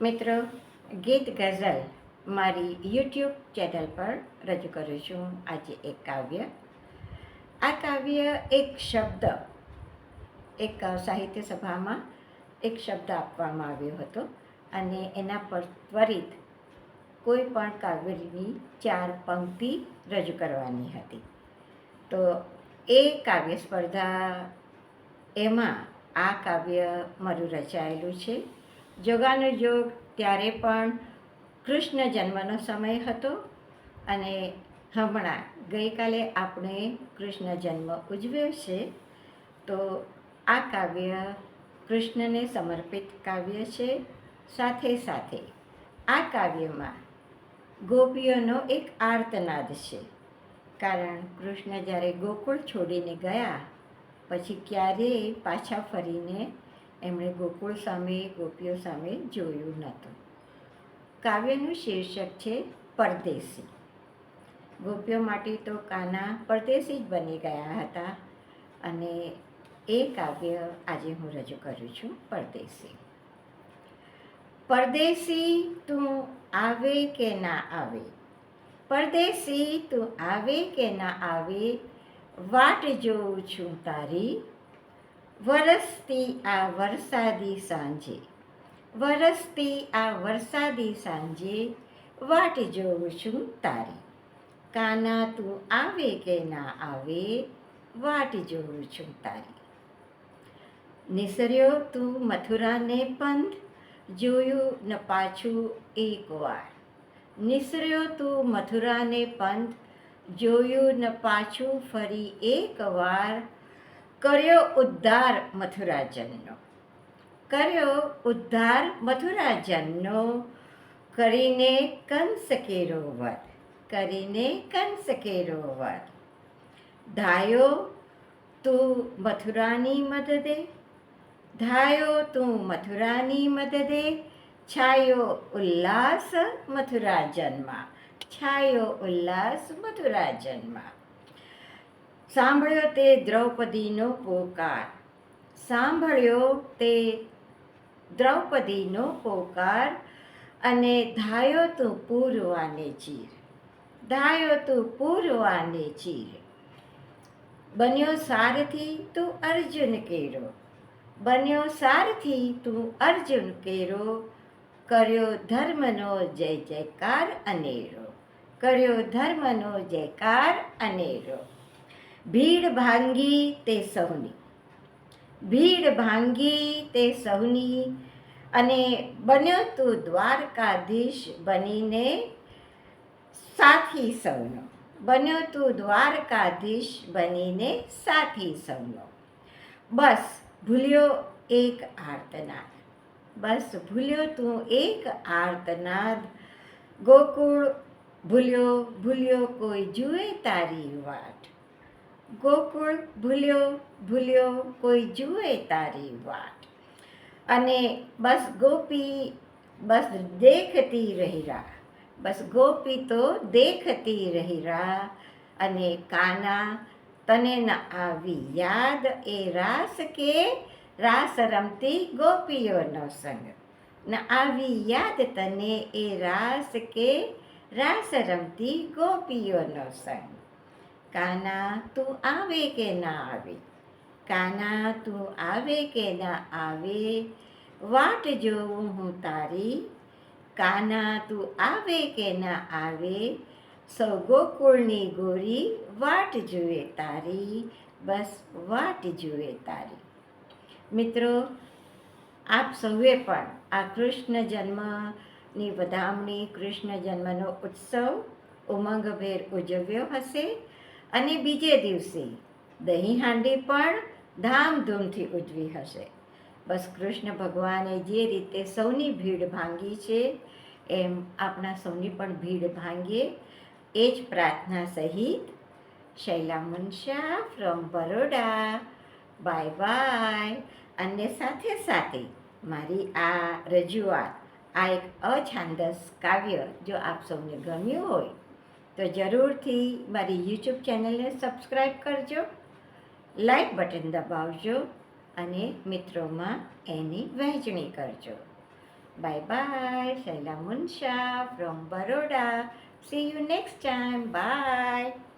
મિત્રો, ગીત ગઝલ મારી યુટ્યુબ ચેનલ પર રજૂ કરું છું. આજે એક કાવ્ય. આ કાવ્ય એક શબ્દ, એક સાહિત્ય સભામાં એક શબ્દ આપવામાં આવ્યો હતો અને એના પર ત્વરિત કોઈ પણ કાવ્યની ચાર પંક્તિ રજૂ કરવાની હતી. તો એ કાવ્ય સ્પર્ધા એમાં આ કાવ્ય મારું રચાયેલું છે. જોગાનો જોગ ત્યારે પણ કૃષ્ણ જન્મનો સમય હતો અને હમણાં ગઈકાલે આપણે કૃષ્ણ જન્મ ઉજવ્યો છે. તો આ કાવ્ય કૃષ્ણને સમર્પિત કાવ્ય છે. સાથે સાથે આ કાવ્યમાં ગોપીઓનો એક આર્તનાદ છે. કારણ કૃષ્ણ જ્યારે ગોકુળ છોડીને ગયા, પછી ક્યારેય પાછા ફરીને એમણે ગોકુળ સામે ગોપીઓ સામે જોયું નહોતું. કાવ્યનું શીર્ષક છે પરદેશી. ગોપીઓ માટે તો કાના પરદેશી જ બની ગયા હતા અને એ કાવ્ય આજે હું રજૂ કરું છું પરદેશી. પરદેશી તું આવે કે ના આવે? પરદેશી તું આવે કે ના આવે? વાટ જોઉં છું તારી વરસતી આ વરસાદી સાંજે. વરસતી આ વરસાદી સાંજે વાટ જોઉં છું તારી. કાના તું આવે કે ના આવે વાટ જોઉં છું તારી. નિસર્યો તું મથુરાને પંથ જોયું ન પાછું એક વાર. નિસર્યો તું મથુરાને પંથ જોયું ન પાછું ફરી એક વાર. કર્યો ઉદ્ધાર મથુરાજનનો. કર્યો ઉદ્ધાર મથુરાજનનો કરીને કંસ કેરો વધ કરીને કંસ કેરો વધ ધાયો તું મથુરાની મદદે, ધાયો તું મથુરાની મદદે, છાયો ઉલ્લાસ મથુરાજનમાં, છાયો ઉલ્લાસ મથુરા જન્મા સાંભળ્યો તે દ્રૌપદીનો પોકાર. સાંભળ્યો તે દ્રૌપદીનો પોકાર અને ધાયો તું પૂરવાને ચીર. ધાયો તું પૂરવાને ચીર. બન્યો સારથી તું અર્જુન કેરો. બન્યો સારથી તું અર્જુન કેરો. કર્યો ધર્મનો જય જયકાર અનેરો. કર્યો ધર્મનો જયકાર અનેરો. ભીડ ભાંગી તે સૌની ભીડ ભાંગી તે સૌની અને બન્યો તું દ્વારકાધીશ બનીને સાથી સૌનો બન્યો તું દ્વારકાધીશ બનીને સાથી સૌનો બસ ભૂલ્યો એક આર્તનાદ. બસ ભૂલ્યો તું એક આર્તનાદ. ગોકુળ ભૂલ્યો ભૂલ્યો કોઈ જુએ તારી વાટ ગોકુળ, ભૂલ્યો ભૂલ્યો, કોઈ જુએ તારી વાટ. અને બસ ગોપી બસ દેખતી રહી રા બસ ગોપી તો દેખતી રહી રા અને કાના, તને ન આવી યાદ એ રાસ કે રાસ રમતી ગોપીઓનો સંગ. ન આવી યાદ તને એ રાસ કે રાસ રમતી ગોપીઓનો સંગ. કાના તું આવે કે ના આવે? કાના તું આવે કે ના આવે? વાટ જોઉં હું તારી. કાના તું આવે કે ના આવે? સૌ ગોકુળની ગોરી વાટ જુએ તારી. બસ વાટ જુએ તારી. મિત્રો, આપ સૌએ પણ આ કૃષ્ણ જન્મની વધામણી કૃષ્ણ જન્મનો ઉત્સવ ઉમંગભેર ઉજવ્યો હશે. અને બીજે દિવસે દહીં હાંડી પણ ધામધૂમથી ઉજવી હશે. બસ કૃષ્ણ ભગવાને જે રીતે સૌની ભીડ ભાંગી છે, એમ આપણા સૌની પણ ભીડ ભાંગીએ એ જ પ્રાર્થના સહિત Shaila Munsha from Baroda. Bye bye અને સાથે સાથે મારી આ રજૂઆત, આ એક અછાંદસ કાવ્ય જો આપ સૌને ગમ્યું હોય તો જરૂરથી મારી યુટ્યુબ ચેનલને સબસ્ક્રાઈબ કરજો લાઈક બટન દબાવજો અને મિત્રોમાં એની વહેંચણી કરજો. Bye bye Shaila Munsha from Baroda see you next time Bye.